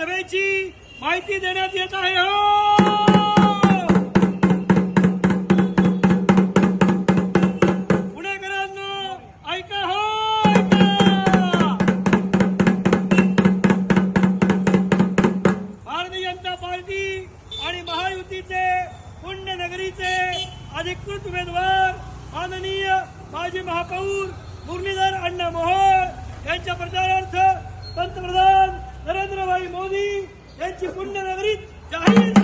सभेची माहिती देण्यात येत आहे हो! पुणेकरांनो ऐका हो ऐका! भारतीय जनता पार्टी आणि महायुतीचे पुण्यनगरीचे अधिकृत उमेदवार माननीय माजी महापौर मुरलीधर अण्णा मोहोळ यांच्या प्रचारार्थ पंतप्रधान கட்சி முன்னிலை